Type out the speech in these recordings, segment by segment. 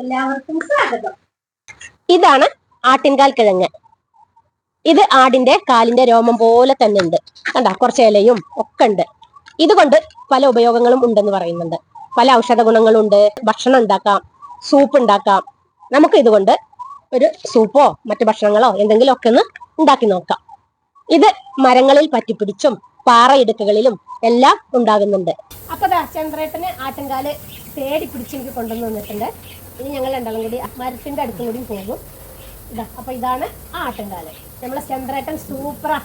എല്ലാവർക്കും സ്വാഗതം. ഇതാണ് ആട്ടിൻകാൽ കിഴങ്ങ്. ഇത് ആടിന്റെ കാലിന്റെ രോമം പോലെ തന്നെ ഉണ്ട്. കണ്ട കുറച്ച് ഇലയും ഒക്കെ ഉണ്ട്. ഇതുകൊണ്ട് പല ഉപയോഗങ്ങളും ഉണ്ടെന്ന് പറയുന്നുണ്ട്. പല ഔഷധ ഗുണങ്ങളും ഉണ്ട് ഭക്ഷണം ഉണ്ടാക്കാം സൂപ്പ് ഉണ്ടാക്കാം. നമുക്ക് ഇതുകൊണ്ട് ഒരു സൂപ്പോ മറ്റു ഭക്ഷണങ്ങളോ എന്തെങ്കിലും ഒക്കെ ഒന്ന് ഉണ്ടാക്കി നോക്കാം. ഇത് മരങ്ങളിൽ പറ്റിപ്പിടിച്ചും പാറയിടുക്കുകളിലും എല്ലാം ഉണ്ടാകുന്നുണ്ട്. അപ്പൊ ചന്ദ്രേട്ടന് ആറ്റങ്കാൽ തേടി പിടിച്ച് എനിക്ക് കൊണ്ടുവന്ന് വന്നിട്ടുണ്ട് ഇനി ഞങ്ങൾ രണ്ടാളും കൂടി മരത്തിന്റെ അടുത്തും കൂടി പോകും. ഇതാ അപ്പൊ ഇതാണ് ആ ആട്ടങ്കാൽ നമ്മളെ ചന്ദ്രേട്ടൻ സൂപ്പറാ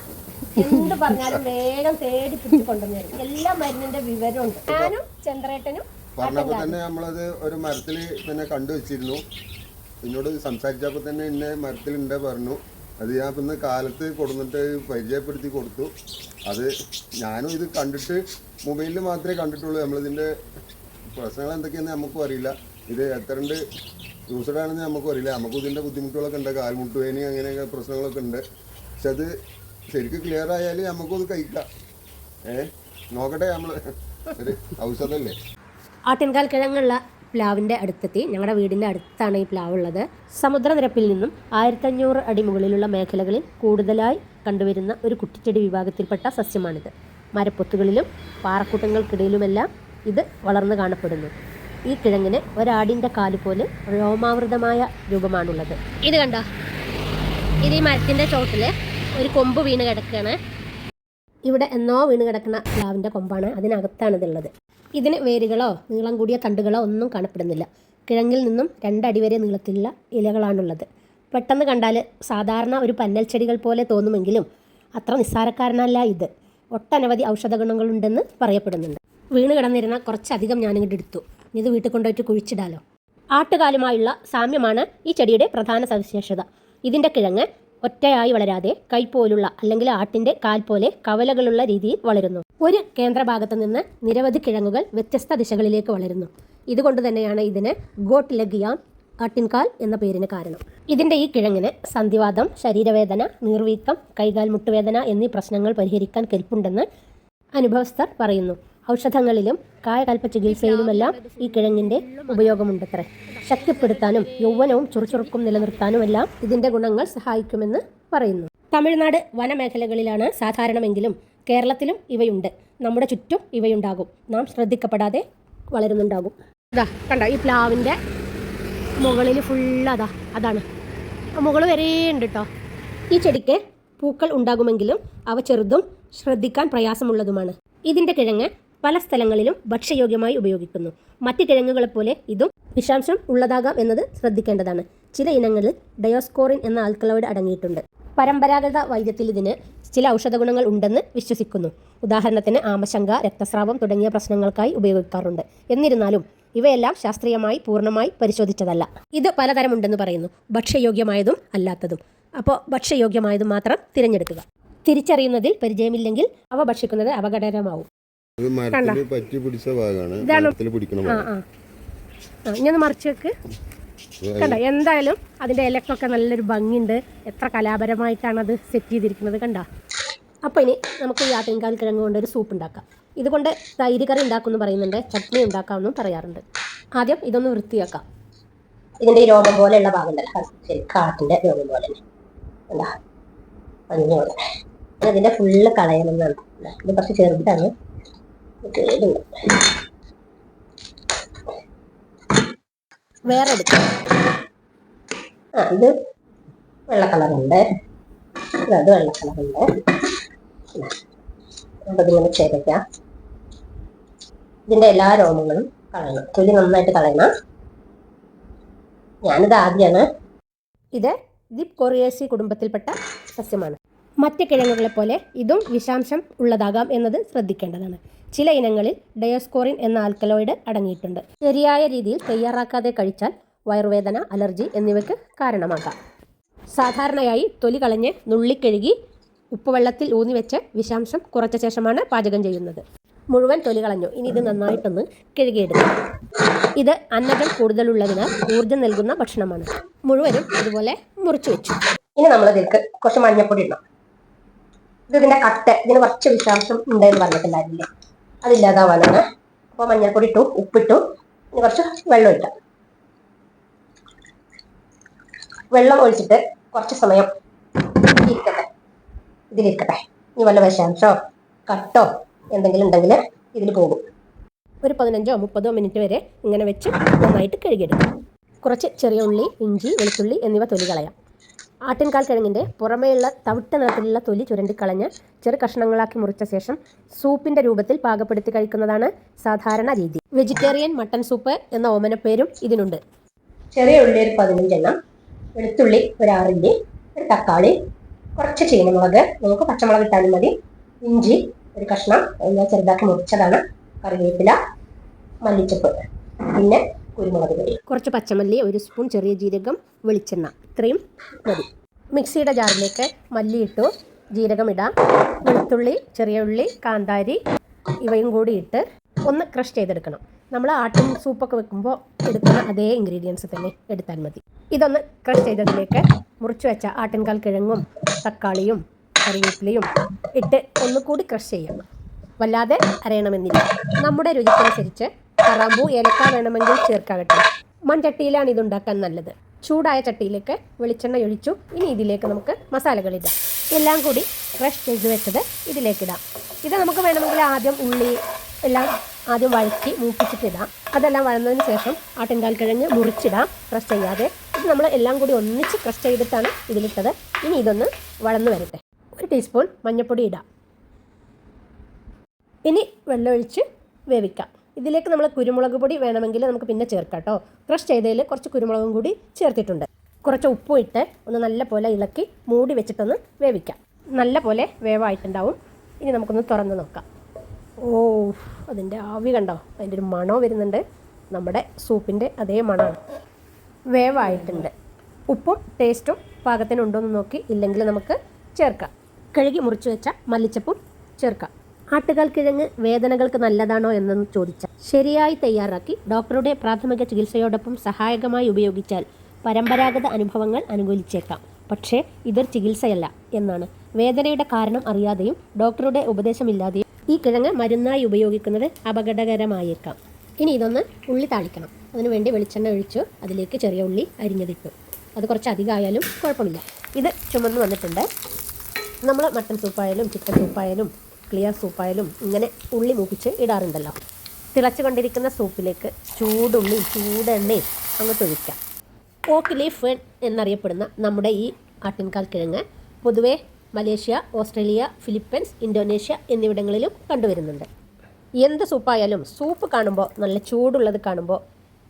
എന്ത് പറഞ്ഞാലും വേഗം തേടി പിടിച്ച് കൊണ്ടുവന്നു തരും എല്ലാ മരുന്നിന്റെ വിവരമുണ്ട് ഞാനും ചന്ദ്രേട്ടനും പറഞ്ഞപ്പോൾ തന്നെ നമ്മളത് ഒരു മരത്തിൽ പിന്നെ കണ്ടുവച്ചിരുന്നു. എന്നോട് സംസാരിച്ചപ്പോൾ തന്നെ ഇന്നെ മരത്തിലുണ്ട് പറഞ്ഞു. അത് ഞാൻ ഇന്ന് കാലത്ത് കൊടുന്നിട്ട് പരിചയപ്പെടുത്തി കൊടുത്തു. അത് ഞാനും ഇത് കണ്ടിട്ട് മൊബൈലിൽ മാത്രമേ കണ്ടിട്ടുള്ളൂ. നമ്മളിതിന്റെ പ്രശ്നങ്ങൾ എന്തൊക്കെയാണെന്ന് നമുക്കും അറിയില്ല. ഇത് എത്രണ്ട് യൂസ്ഡ് ആണെന്ന് നമുക്കും അറിയില്ല. നമുക്കും ഇതിന്റെ ബുദ്ധിമുട്ടുകളൊക്കെ ഉണ്ട്. കാൽമുട്ട് വേദന അങ്ങനെയൊക്കെ പ്രശ്നങ്ങളൊക്കെ ഉണ്ട്. പക്ഷെ അത് ശരിക്കും ക്ലിയർ ആയാൽ നമുക്കും അത് കഴിക്കാം. ഏ? നോക്കട്ടെ നമ്മൾ ഒരു ഔഷധമല്ലേ ആട്ടിൻകാൽ കിഴങ്ങുള്ള പ്ലാവിന്റെ അടുത്തെത്തി. ഞങ്ങളുടെ വീടിന്റെ അടുത്താണ് ഈ പ്ലാവ് ഉള്ളത് സമുദ്രനിരപ്പിൽ നിന്നും ആയിരത്തഞ്ഞൂറ് അടി മുകളിലുള്ള മേഖലകളിൽ കൂടുതലായി കണ്ടുവരുന്ന ഒരു കുറ്റിച്ചെടി വിഭാഗത്തിൽപ്പെട്ട സസ്യമാണിത്. മരപ്പൊത്തുകളിലും പാറക്കൂട്ടങ്ങൾക്കിടയിലുമെല്ലാം ഇത് വളർന്നു കാണപ്പെടുന്നു. ഈ കിഴങ്ങിന് ഒരാടിന്റെ കാൽ പോലെ രോമാവൃതമായ രൂപമാണുള്ളത്. ഇത് കണ്ടോ? ഇത് ഈ മരത്തിന്റെ ചോട്ടിൽ ഒരു കൊമ്പ് വീണ് കിടക്കുകയാണ് ഇവിടെ എന്നോ വീണ് കിടക്കുന്ന പ്ലാവിന്റെ കൊമ്പാണ് അതിനകത്താണ് ഇതുള്ളത് ഇതിന് വേരുകളോ നീളം കൂടിയ തണ്ടുകളോ ഒന്നും കാണപ്പെടുന്നില്ല. കിഴങ്ങിൽ നിന്നും രണ്ടടി വരെ നീളത്തിലുള്ള ഇലകളാണുള്ളത്. പെട്ടെന്ന് കണ്ടാൽ സാധാരണ ഒരു പന്നൽ ചെടികൾ പോലെ തോന്നുമെങ്കിലും അത്ര നിസ്സാരക്കാരനല്ല ഇത്. ഒട്ടനവധി ഔഷധ ഗുണങ്ങളുണ്ടെന്ന് പറയപ്പെടുന്നുണ്ട്. വീണ് കിടന്നിരുന്ന കുറച്ചധികം ഞാനിങ്ങോട്ട് എടുത്തു. ഇത് വീട്ടിൽ കൊണ്ടുപോയിട്ട് കുഴിച്ചിടാലോ. ആട്ടുകാലുമായുള്ള സാമ്യമാണ് ഈ ചെടിയുടെ പ്രധാന സവിശേഷത. ഇതിന്റെ കിഴങ്ങ് ഒറ്റയായി വളരാതെ കൈപോലുള്ള അല്ലെങ്കിൽ ആട്ടിന്റെ കാൽ പോലെ കവലകളുള്ള രീതിയിൽ വളരുന്നു. ഒരു കേന്ദ്രഭാഗത്ത് നിന്ന് നിരവധി കിഴങ്ങുകൾ വ്യത്യസ്ത ദിശകളിലേക്ക് വളരുന്നു. ഇതുകൊണ്ട് തന്നെയാണ് ഇതിന് ഗോട്ട് ലഗിയാം ആട്ടിൻകാൽ എന്ന പേരിന് കാരണം. ഇതിന്റെ ഈ കിഴങ്ങിന് സന്ധിവാദം ശരീരവേദന നീർവീക്കം കൈകാൽ മുട്ടുവേദന എന്നീ പ്രശ്നങ്ങൾ പരിഹരിക്കാൻ കെൽപ്പുണ്ടെന്ന് അനുഭവസ്ഥർ പറയുന്നു. ഔഷധങ്ങളിലും കായകൽപ്പ ചികിത്സയിലുമെല്ലാം ഈ കിഴങ്ങിന്റെ ഉപയോഗമുണ്ടത്രേ. ശക്തിപ്പെടുത്താനും യൗവനവും ചുറുചുറുക്കും നിലനിർത്താനുമെല്ലാം ഇതിന്റെ ഗുണങ്ങൾ സഹായിക്കുമെന്ന് പറയുന്നു. തമിഴ്നാട് വനമേഖലകളിലാണ് സാധാരണമെങ്കിലും കേരളത്തിലും ഇവയുണ്ട്. നമ്മുടെ ചുറ്റും ഇവയുണ്ടാകും. നാം ശ്രദ്ധിക്കപ്പെടാതെ വളരുന്നുണ്ടാകും. ഇതാ കണ്ട ഈ പ്ലാവിന്റെ മുകളിൽ ഫുള്ള് അതാ അതാണ്. മുകൾ വരെ ഉണ്ട് കേട്ടോ ഈ ചെടിക്ക് പൂക്കൾ ഉണ്ടാകുമെങ്കിലും അവ ചെറുതും ശ്രദ്ധിക്കാൻ പ്രയാസമുള്ളതുമാണ്. ഇതിന്റെ കിഴങ്ങ് പല സ്ഥലങ്ങളിലും ഭക്ഷ്യയോഗ്യമായി ഉപയോഗിക്കുന്നു. മറ്റ് കിഴങ്ങുകളെപ്പോലെ ഇതും വിഷാംശം ഉള്ളതാകാം എന്നത് ശ്രദ്ധിക്കേണ്ടതാണ്. ചില ഇനങ്ങളിൽ ഡയോസ്കോറിൻ എന്ന ആൽക്കലോയിഡ് അടങ്ങിയിട്ടുണ്ട്. പരമ്പരാഗത വൈദ്യത്തിൽ ഇതിന് ചില ഔഷധ ഗുണങ്ങൾ ഉണ്ടെന്ന് വിശ്വസിക്കുന്നു. ഉദാഹരണത്തിന് ആമശങ്ക രക്തസ്രാവം തുടങ്ങിയ പ്രശ്നങ്ങൾക്കായി ഉപയോഗിക്കാറുണ്ട്. എന്നിരുന്നാലും ഇവയെല്ലാം ശാസ്ത്രീയമായി പൂർണമായി പരിശോധിച്ചതല്ല. ഇത് പലതരമുണ്ടെന്ന് പറയുന്നു. ഭക്ഷ്യയോഗ്യമായതും അല്ലാത്തതും. അപ്പോൾ ഭക്ഷ്യയോഗ്യമായതും മാത്രം തിരഞ്ഞെടുക്കുക. തിരിച്ചറിയുന്നതിൽ പരിചയമില്ലെങ്കിൽ അവ ഭക്ഷിക്കുന്നത് അപകടകരമാവും. പറ്റി പിടിച്ച ഭാഗമാണ് ഭാഗം. ഒന്ന് മറിച്ച് വെക്ക്. കണ്ട? എന്തായാലും അതിന്റെ ഇലക്കൊക്കെ നല്ലൊരു ഭംഗിയുണ്ട്. എത്ര കലാപരമായിട്ടാണ് അത് സെറ്റ് ചെയ്തിരിക്കുന്നത് കണ്ട? അപ്പോൾ ഇനി നമുക്ക് ഈ ആട്ടിൻകാൽ കിഴങ്ങ് കൊണ്ട് ഒരു സൂപ്പ് ഉണ്ടാക്കാം. ഇതുകൊണ്ട് തൈര് കറി ഉണ്ടാക്കുമെന്ന് പറയുന്നുണ്ട്. ചട്നി ഉണ്ടാക്കാമെന്നും പറയാറുണ്ട്. ആദ്യം ഇതൊന്ന് വൃത്തിയാക്കാം. ഇതിന്റെ ഈ രോഗം പോലെയുള്ള ഭാഗമുണ്ടല്ലോ കാട്ടിന്റെ രോഗം പോലെ തന്നെ. അതിന്റെ ഫുള്ള് കളയണമെന്നാണ് ഇത് കുറച്ച് ചെറുതാണ്. വേറെ എടുക്കാം ആ ഇത് വെള്ള കളറുണ്ട്. അത് വെള്ള കളറുണ്ട്. അതിങ്ങനെ ചേരയ്ക്കാം ഇതിന്റെ എല്ലാ രോമങ്ങളും കളയണം. തൊലി നന്നായിട്ട് കളയണം. ഞാനിത് ആദ്യമാണ് ഇത് ദിപ് കൊറിയേസി കുടുംബത്തിൽപ്പെട്ട സസ്യമാണ്. മറ്റ് കിഴങ്ങുകളെ പോലെ ഇതും വിഷാംശം ഉള്ളതാകാം എന്നത് ശ്രദ്ധിക്കേണ്ടതാണ്. ചില ഇനങ്ങളിൽ ഡയോസ്കോറിൻ എന്ന ആൽക്കലോയിഡ് അടങ്ങിയിട്ടുണ്ട്. ശരിയായ രീതിയിൽ തയ്യാറാക്കാതെ കഴിച്ചാൽ വയറുവേദന അലർജി എന്നിവയ്ക്ക് കാരണമാകാം. സാധാരണയായി തൊലി കളഞ്ഞ് നുള്ളിക്കഴുകി ഉപ്പുവെള്ളത്തിൽ ഊന്നി വെച്ച് വിഷാംശം കുറച്ച ശേഷമാണ് പാചകം ചെയ്യുന്നത്. മുഴുവൻ തൊലി കളഞ്ഞു. ഇനി ഇത് നന്നായിട്ടൊന്ന് കഴുകിയെടുക്കും. ഇത് അന്നജം കൂടുതലുള്ളതിനാൽ ഊർജം നൽകുന്ന ഭക്ഷണമാണ്. മുഴുവനും ഇതുപോലെ മുറിച്ചു വെച്ചു. ഇനി നമ്മൾ ഇതിലേക്ക് കുറച്ച് മഞ്ഞപ്പൊടി ഇടണം. ഇത് ഇതിന്റെ കട്ട ഇതിന് കുറച്ച് വിഷാംശം ഉണ്ട് എന്ന് പറഞ്ഞിട്ടുണ്ടായിരുന്നില്ലേ അതില്ലാതാവാനാണ് അപ്പോൾ മഞ്ഞൾപ്പൊടി ഇട്ടു ഉപ്പിട്ടു ഇനി കുറച്ച് വെള്ളം ഒഴിക്കാം വെള്ളം ഒഴിച്ചിട്ട് കുറച്ച് സമയം ഇരിക്കട്ടെ ഇതിലിരിക്കട്ടെ. ഇനി വല്ല വിഷാംശോ കട്ടോ എന്തെങ്കിലും ഉണ്ടെങ്കിൽ ഇതിൽ പോകും. ഒരു പതിനഞ്ചോ മുപ്പതോ മിനിറ്റ് വരെ ഇങ്ങനെ വെച്ച് നന്നായിട്ട് കഴുകിയെടുക്കാം. കുറച്ച് ചെറിയ ഉള്ളി ഇഞ്ചി വെളുത്തുള്ളി എന്നിവ തൊലി കളയാം. ആട്ടിൻകാൽ കിഴങ്ങിന്റെ പുറമേയുള്ള തവിട്ട നിറത്തിലുള്ള തൊലി ചുരണ്ടിക്കളഞ്ഞ് ചെറു കഷ്ണങ്ങളാക്കി മുറിച്ച ശേഷം സൂപ്പിന്റെ രൂപത്തിൽ പാകപ്പെടുത്തി കഴിക്കുന്നതാണ് സാധാരണ രീതി. വെജിറ്റേറിയൻ മട്ടൺ സൂപ്പ് എന്ന ഓമനപ്പേരും ഇതിനുണ്ട്. ചെറിയ ഉള്ളി ഒരു പതിനഞ്ചെണ്ണം വെളുത്തുള്ളി ഒരു ഒരു തക്കാളി കുറച്ച് ചീനമുളക് നമുക്ക് പച്ചമുളക് ഇട്ടാലും മതി. ഇഞ്ചി ഒരു കഷ്ണം എല്ലാം ചെറുതാക്കി മുറിച്ചതാണ്. കറിവേപ്പില മല്ലിച്ചപ്പ്. പിന്നെ കുറച്ച് പച്ചമല്ലി ഒരു സ്പൂൺ ചെറിയ ജീരകം വെളിച്ചെണ്ണ. ഇത്രയും മതി. മിക്സിയുടെ ജാറിലേക്ക് മല്ലി ഇട്ടു ജീരകം ഇടാം. വെളുത്തുള്ളി ചെറിയ ഉള്ളി കാന്താരി ഇവയും കൂടി ഇട്ട് ഒന്ന് ക്രഷ് ചെയ്തെടുക്കണം. നമ്മൾ ആട്ടും സൂപ്പൊക്കെ വെക്കുമ്പോൾ എടുക്കുന്ന അതേ ഇൻഗ്രീഡിയൻസ് തന്നെ എടുത്താൽ മതി. ഇതൊന്ന് ക്രഷ് ചെയ്തതിലേക്ക് മുറിച്ച് വെച്ച ആട്ടിൻകാൽ കിഴങ്ങും തക്കാളിയും കറിവേപ്പിലയും ഇട്ട് ഒന്നുകൂടി ക്രഷ് ചെയ്യണം. വല്ലാതെ അരയണമെന്നില്ല. നമ്മുടെ രുചിക്കനുസരിച്ച് കറാമ്പൂ ഏലക്ക വേണമെങ്കിൽ ചേർക്കാം കേട്ടോ മൺചട്ടിയിലാണ് ഇത് ഉണ്ടാക്കാൻ നല്ലത്. ചൂടായ ചട്ടിയിലേക്ക് വെളിച്ചെണ്ണ ഒഴിച്ചു. ഇനി ഇതിലേക്ക് നമുക്ക് മസാലകളിടാം എല്ലാം കൂടി ക്രഷ് ചെയ്ത് വെച്ചത് ഇതിലേക്കിടാം ഇത് നമുക്ക് വേണമെങ്കിൽ ആദ്യം ഉള്ളി എല്ലാം ആദ്യം വഴറ്റി മൂപ്പിച്ചിട്ടിടാം അതെല്ലാം വഴന്നതിന് ശേഷം ആട്ടിൻകാൽ കിഴങ്ങ് മുറിച്ചിടാം. ക്രഷ് ചെയ്യാതെ ഇത് നമ്മൾ എല്ലാം കൂടി ഒന്നിച്ച് ക്രഷ് ചെയ്തിട്ടാണ് ഇതിലിട്ടത്. ഇനി ഇതൊന്ന് വളർന്നു വരട്ടെ. ഒരു ടീസ്പൂൺ മഞ്ഞൾപ്പൊടി ഇടാം. ഇനി വെള്ളമൊഴിച്ച് വേവിക്കാം. ഇതിലേക്ക് നമ്മൾ കുരുമുളക് പൊടി വേണമെങ്കിൽ നമുക്ക് പിന്നെ ചേർക്കാം കേട്ടോ. ക്രഷ് ചെയ്തതിൽ കുറച്ച് കുരുമുളകും കൂടി ചേർത്തിട്ടുണ്ട്. കുറച്ച് ഉപ്പും ഇട്ട് ഒന്ന് നല്ല പോലെ ഇളക്കി മൂടി വെച്ചിട്ടൊന്ന് വേവിക്കാം. നല്ല പോലെ വേവായിട്ടുണ്ടാവും. ഇനി നമുക്കൊന്ന് തുറന്ന് നോക്കാം. ഓ അതിന്റെ ആവി കണ്ടോ? അതിന്റെ ഒരു മണം വരുന്നുണ്ട്. നമ്മുടെ സൂപ്പിന്റെ അതേ മണമാണ്. വേവായിട്ടുണ്ട്. ഉപ്പും ടേസ്റ്റും പാകത്തിനുണ്ടോ എന്ന് നോക്കി ഇല്ലെങ്കിൽ നമുക്ക് ചേർക്കാം. കഴുകി മുറിച്ച് വെച്ച മല്ലിച്ചപ്പും ചേർക്കാം. ആട്ടുകാൽ കിഴങ്ങ് വേദനകൾക്ക് നല്ലതാണോ എന്നൊന്ന് ചോദിച്ചാൽ ശരിയായി തയ്യാറാക്കി ഡോക്ടറുടെ പ്രാഥമിക ചികിത്സയോടൊപ്പം സഹായകമായി ഉപയോഗിച്ചാൽ പരമ്പരാഗത അനുഭവങ്ങൾ അനുകൂലിച്ചേക്കാം. പക്ഷേ ഇതൊരു ചികിത്സയല്ല എന്നാണ്. വേദനയുടെ കാരണം അറിയാതെയും ഡോക്ടറുടെ ഉപദേശമില്ലാതെയും ഈ കിഴങ്ങ് മരുന്നായി ഉപയോഗിക്കുന്നത് അപകടകരമായേക്കാം. ഇനി ഇതൊന്ന് ഉള്ളി താളിക്കണം. അതിനുവേണ്ടി വെളിച്ചെണ്ണ ഒഴിച്ചു അതിലേക്ക് ചെറിയ ഉള്ളി അരിഞ്ഞതിട്ടു. അത് കുറച്ച് അധികമായാലും കുഴപ്പമില്ല. ഇത് ചുമന്ന് വന്നിട്ടുണ്ട്. നമ്മൾ മട്ടൻ സൂപ്പായാലും ചിക്കൻ സൂപ്പായാലും ക്ലിയർ സൂപ്പായാലും ഇങ്ങനെ ഉള്ളി മൂപ്പിച്ച് ഇടാറുണ്ടല്ലോ. തിളച്ചു കൊണ്ടിരിക്കുന്ന സൂപ്പിലേക്ക് ചൂടുള്ളിയും ചൂടെണ്ണയും അങ്ങ് ഒഴിക്കാം. ഓക്ക് ഫേൺ എന്നറിയപ്പെടുന്ന നമ്മുടെ ഈ ആട്ടിൻകാൽ കിഴങ്ങ് പൊതുവെ മലേഷ്യ ഓസ്ട്രേലിയ ഫിലിപ്പീൻസ് ഇന്തോനേഷ്യ എന്നിവിടങ്ങളിലും കണ്ടുവരുന്നുണ്ട്. എന്ത് സൂപ്പായാലും സൂപ്പ് കാണുമ്പോൾ നല്ല ചൂടുള്ളത് കാണുമ്പോൾ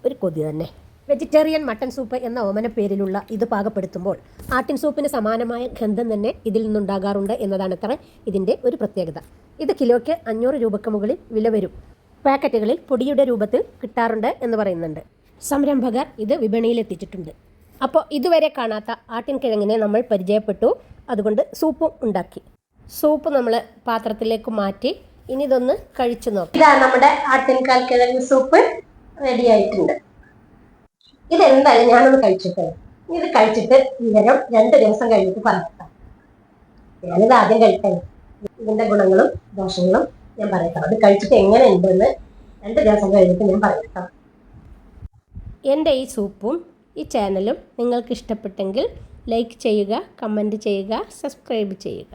ഒരു കൊതി തന്നെ. വെജിറ്റേറിയൻ മട്ടൺ സൂപ്പ് എന്ന ഓമന പേരിലുള്ള ഇത് പാകപ്പെടുത്തുമ്പോൾ ആട്ടിൻ സൂപ്പിന് സമാനമായ ഗന്ധം തന്നെ ഇതിൽ നിന്നുണ്ടാകാറുണ്ട് എന്നതാണ് അത്ര ഇതിന്റെ ഒരു പ്രത്യേകത. ഇത് കിലോയ്ക്ക് അഞ്ഞൂറ് രൂപയ്ക്ക് മുകളിൽ വില വരും. പാക്കറ്റുകളിൽ പൊടിയുടെ രൂപത്തിൽ കിട്ടാറുണ്ട് എന്ന് പറയുന്നുണ്ട്. സംരംഭകർ ഇത് വിപണിയിലെത്തിച്ചിട്ടുണ്ട് അപ്പോൾ ഇതുവരെ കാണാത്ത ആട്ടിൻ കിഴങ്ങിനെ നമ്മൾ പരിചയപ്പെട്ടു. അതുകൊണ്ട് സൂപ്പും ഉണ്ടാക്കി. സൂപ്പ് നമ്മൾ പാത്രത്തിലേക്ക് മാറ്റി ഇനി ഇതൊന്ന് കഴിച്ചു നോക്കാം. ഇതാ നമ്മുടെ ആട്ടിൻകാൽ കിഴങ്ങ് സൂപ്പ് റെഡി ആയിട്ടുണ്ട്. ഇതെന്തായാലും ഞാനൊന്ന് കഴിച്ചിട്ട് ഇത് കഴിച്ചിട്ട് വിവരം രണ്ട് ദിവസം കഴിഞ്ഞിട്ട് പറയാം ഞാനിത് ആദ്യം കഴിക്കാൻ ഇതിന്റെ ഗുണങ്ങളും ദോഷങ്ങളും ഞാൻ പറയട്ടോ. അത് കഴിച്ചിട്ട് എങ്ങനെ ഉണ്ടെന്ന് രണ്ട് ദിവസം കഴിഞ്ഞിട്ട് ഞാൻ പറയട്ടോ. എന്റെ ഈ സൂപ്പും ഈ ചാനലും നിങ്ങൾക്ക് ഇഷ്ടപ്പെട്ടെങ്കിൽ ലൈക്ക് ചെയ്യുക കമന്റ് ചെയ്യുക സബ്സ്ക്രൈബ് ചെയ്യുക.